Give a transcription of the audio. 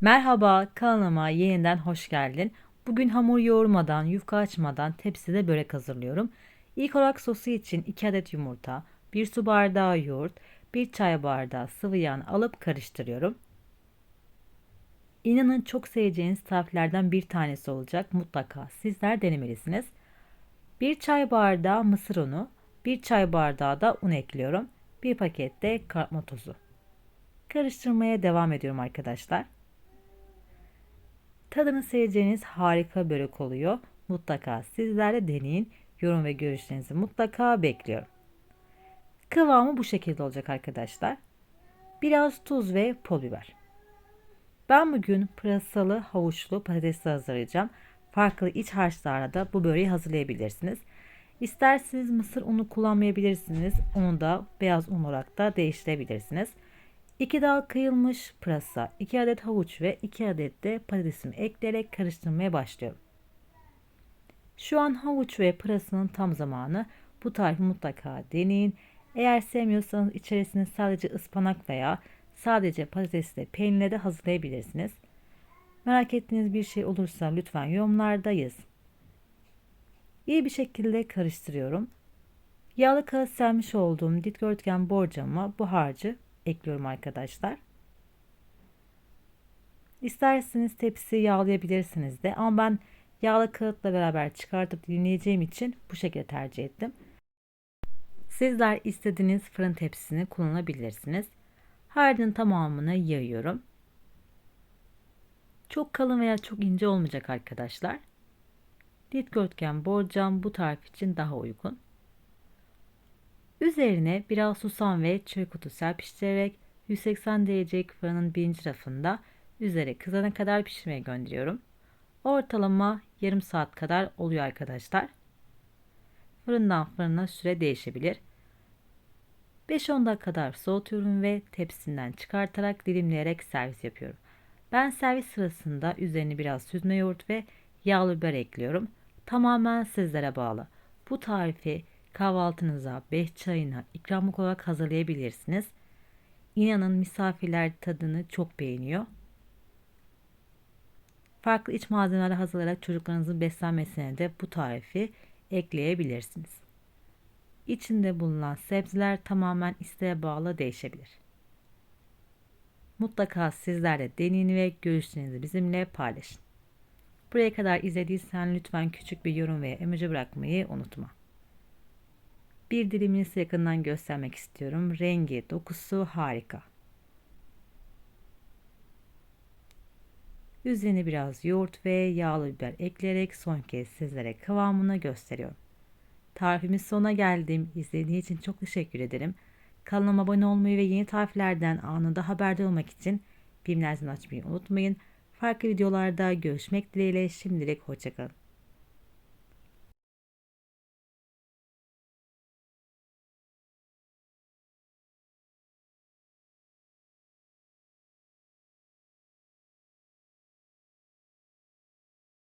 Merhaba, kanalıma yeniden hoş geldin. Bugün hamur yoğurmadan, yufka açmadan tepside börek hazırlıyorum. İlk olarak sosu için 2 adet yumurta, 1 su bardağı yoğurt, 1 çay bardağı sıvı yağ alıp karıştırıyorum. İnanın çok seveceğiniz tariflerden bir tanesi olacak. Mutlaka sizler denemelisiniz. 1 çay bardağı mısır unu, 1 çay bardağı da un ekliyorum. 1 paket de kabartma tozu. Karıştırmaya devam ediyorum arkadaşlar. Tadını seveceğiniz harika börek oluyor. Mutlaka sizler de deneyin. Yorum ve görüşlerinizi mutlaka bekliyorum. Kıvamı bu şekilde olacak arkadaşlar. Biraz tuz ve pul biber. Ben bugün pırasalı havuçlu patatesli hazırlayacağım. Farklı iç harçlarla da bu böreği hazırlayabilirsiniz. İsterseniz mısır unu kullanmayabilirsiniz. Onu da beyaz un olarak da değiştirebilirsiniz. 2 dal kıyılmış pırasa, 2 adet havuç ve 2 adet de patatesimi ekleyerek karıştırmaya başlıyorum. Şu an havuç ve pırasanın tam zamanı. Bu tarifi mutlaka deneyin. Eğer sevmiyorsanız içerisine sadece ıspanak veya sadece patatesle peynirle de hazırlayabilirsiniz. Merak ettiğiniz bir şey olursa lütfen yorumlarda yazın. İyi bir şekilde karıştırıyorum. Yağlı kağıt sermiş olduğum dikdörtgen borcama bu harcı ekliyorum arkadaşlar. İsterseniz tepsiyi yağlayabilirsiniz de ama ben yağlı kağıtla beraber çıkartıp dinleyeceğim için bu şekilde tercih ettim. Sizler istediğiniz fırın tepsisini kullanabilirsiniz. Harcın tamamını yayıyorum. Çok kalın veya çok ince olmayacak arkadaşlar. Dikdörtgen borcam bu tarif için daha uygun. Üzerine biraz susam ve çörek otu serpiştirerek 180 derecelik fırının birinci rafında üzeri kızana kadar pişirmeye gönderiyorum. Ortalama yarım saat kadar oluyor arkadaşlar. Fırından fırına süre değişebilir. 5-10 dakika kadar soğutuyorum ve tepsinden çıkartarak dilimleyerek servis yapıyorum. Ben servis sırasında üzerine biraz süzme yoğurt ve yağlı biber ekliyorum. Tamamen sizlere bağlı. Bu tarifi kahvaltınıza, beş çayına ikramlık olarak hazırlayabilirsiniz. İnanın misafirler tadını çok beğeniyor. Farklı iç malzemeler hazırlayarak çocuklarınızın beslenmesine de bu tarifi ekleyebilirsiniz. İçinde bulunan sebzeler tamamen isteğe bağlı değişebilir. Mutlaka sizler de deneyin ve görüşlerinizi bizimle paylaşın. Buraya kadar izlediysen lütfen küçük bir yorum veya emoji bırakmayı unutma. Bir dilimini size yakından göstermek istiyorum. Rengi, dokusu harika. Üzerine biraz yoğurt ve yağlı biber ekleyerek son kez sizlere kıvamını gösteriyorum. Tarifimiz sona geldim. İzlediğiniz için çok teşekkür ederim. Kanalıma abone olmayı ve yeni tariflerden anında haberdar olmak için bildirimleri açmayı unutmayın. Farklı videolarda görüşmek dileğiyle şimdilik hoşçakalın.